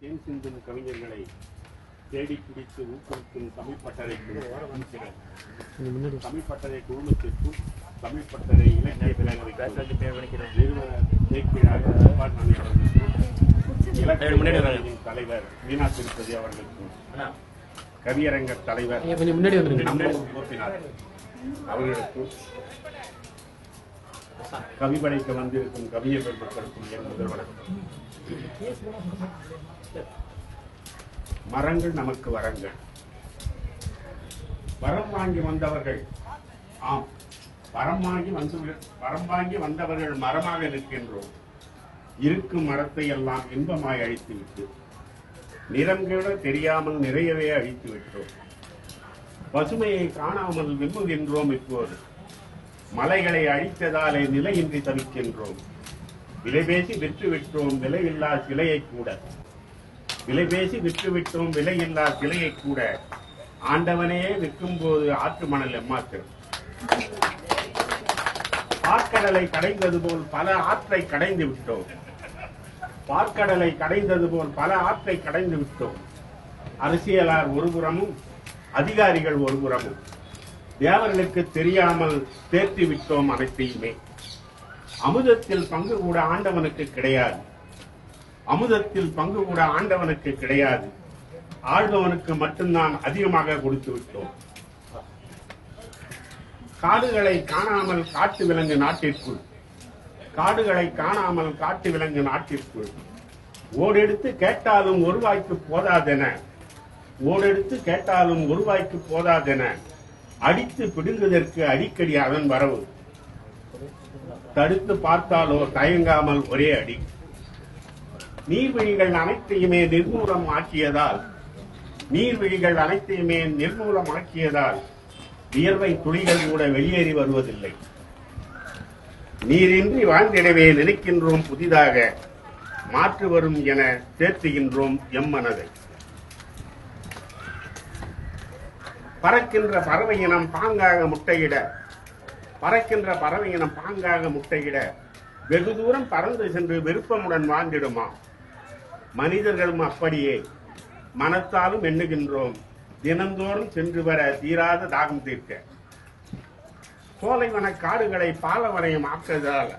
தேன் சிந்தும் கவிஞர்களை தேடி பிடித்து ஊக்குவிக்கும் தமிழ் பட்டறைக்கு தமிழ் பட்டறை குழுமத்திற்கும் தமிழ் பட்டறை இலக்கிய விலங்குகளின் தலைவர் வீணா திருப்பதி அவர்களுக்கும் கவியரங்க தலைவர் கோபிநாத் அவர்களுக்கும் கவி படைக்க வந்திருக்கும் கவிஞர் பெருமக்களுக்கும் என் முதல் வணக்கம் மரங்கள் நமக்கு வரங்கள். வரம் வாங்கி வந்தவர்கள் ஆம் வரம் வாங்கி வந்து வரம் வாங்கி வந்தவர்கள் மரமாக நிற்கின்றோம். இருக்கும் மரத்தை எல்லாம் இன்பமாய் அழித்து விட்டு நிறம் கூட தெரியாமல் நிறையவே அழித்து விட்டோம் பசுமையை காணாமல் விரும்புகின்றோம் இப்போது. மலைகளை அழித்ததாலே நிலையின்றி தவிக்கின்றோம். விலைபேசி பேசி விற்று விட்டோம் விலையில்லா சிலையை கூட. விலை பேசி விற்று விட்டோம் விலையில்லா சிலையை கூட. ஆண்டவனையே விற்கும் போது ஆற்று மணல் எம்மாத்திரம். பார்க்கடலை கடைந்தது போல் பல ஆற்றை கடைந்து விட்டோம். பார்க்கடலை கடைந்தது போல் பல ஆற்றை கடைந்து விட்டோம். அரசியலார் ஒருபுறமும் அதிகாரிகள் ஒருபுறமும் தேவர்களுக்கு தெரியாமல் தேர்த்தி விட்டோம் அனைத்தையுமே. அமுதத்தில் பங்கு கூட ஆண்டவனுக்கு கிடையாது. அமுதத்தில் பங்கு கூட ஆண்டவனுக்கு கிடையாது. ஆழ்பவனுக்கு மட்டும்தான் அதிகமாக கொடுத்து விட்டோம். காடுகளை காணாமல் காட்டு விலங்கு நாட்டிற்குள். காடுகளை காணாமல் காட்டு விலங்கு நாட்டிற்குள். ஓடெடுத்து கேட்டாலும் ஒரு வாய்க்கு போதாதென. ஓடெடுத்து கேட்டாலும் ஒரு வாய்க்கு போதாதென. அடித்து பிடுங்குவதற்கு அடிக்கடி அதன் வரவு. தடுத்து பார்த்தாலோ தயங்காமல் ஒரே அடி. நீர்வழிகள் அனைத்தையுமே நிர்மூலம் ஆக்கியதால் நீர்வழிகள் அனைத்தையுமே நிர்மூலம் ஆக்கியதால் வியர்வை துளிகள் கூட வெளியேறி வருவதில்லை. நீரின்றி வாழ்ந்திடவே நினைக்கின்றோம் புதிதாக மாற்று வரும் என சேர்த்துகின்றோம் எம் மனதை பறக்கின்ற பறவை இனம் பாங்காக முட்டையிட பறக்கின்ற பறவை இனம் பாங்காக முட்டையிட வெகு தூரம் பறந்து சென்று விருப்பமுடன் வாழ்ந்திடுமா? மனிதர்களும் அப்படியே. மனத்தாலும் எண்ணுகின்றோம். தினந்தோறும் சென்று வர தீராத தாகம் தீர்க்க. சோலைவன காடுகளை பாலவனையும் ஆக்கியதால்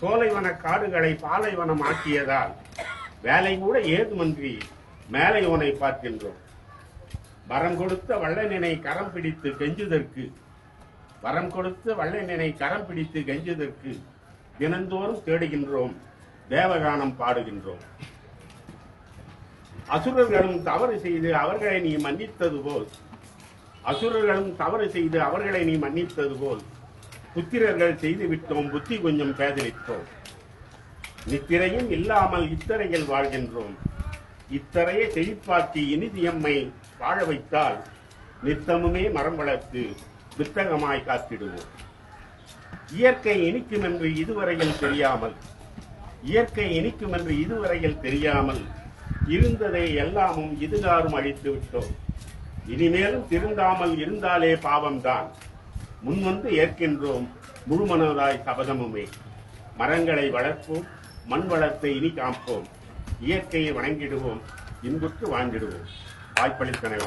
சோலைவன காடுகளை பாலைவனம் ஆக்கியதால் வேலை கூட ஏதுமன்றி மேலை உனை பார்க்கின்றோம். வரம் கொடுத்த வள்ளனினை கரம் பிடித்து கெஞ்சுதற்கு வரம் கொடுத்து வள்ளலினை கரம் பிடித்து கெஞ்சதற்கு தினந்தோறும் தேடுகின்றோம் தேவகானம் பாடுகின்றோம். அசுரர்களும் தவறு செய்து அவர்களை நீ மன்னித்தது போல் அசுரர்களும் தவறு செய்து அவர்களை நீ மன்னித்தது போல் புத்திரர்கள் செய்து விட்டோம் புத்தி கொஞ்சம் பேதலித்தோம். நித்திரையும் இல்லாமல் இத்தரையில் வாழ்கின்றோம். இத்தரையை செழிப்பாக்கி இனிதியம்மை வாழ வைத்தால் நித்தமுமே மரம் வளர்த்து வித்தகமாய் காத்திடுவோம். இயற்கை இனிக்கும் என்று இதுவரையில் தெரியாமல் இயற்கை இனிக்கும் என்று இதுவரையில் தெரியாமல் இருந்ததை எல்லாமும் இதுகாரும் அழித்து விட்டோம். இனிமேலும் திருந்தாமல் இருந்தாலே பாவம்தான். முன்வந்து ஏற்கின்றோம் முழுமனதாய் சபதமுமே. மரங்களை வளர்ப்போம் மண் வளத்தை இனி காப்போம். இயற்கையை வணங்கிடுவோம் இன்புற்று வாழ்ந்திடுவோம். வாய்ப்பளித்தனை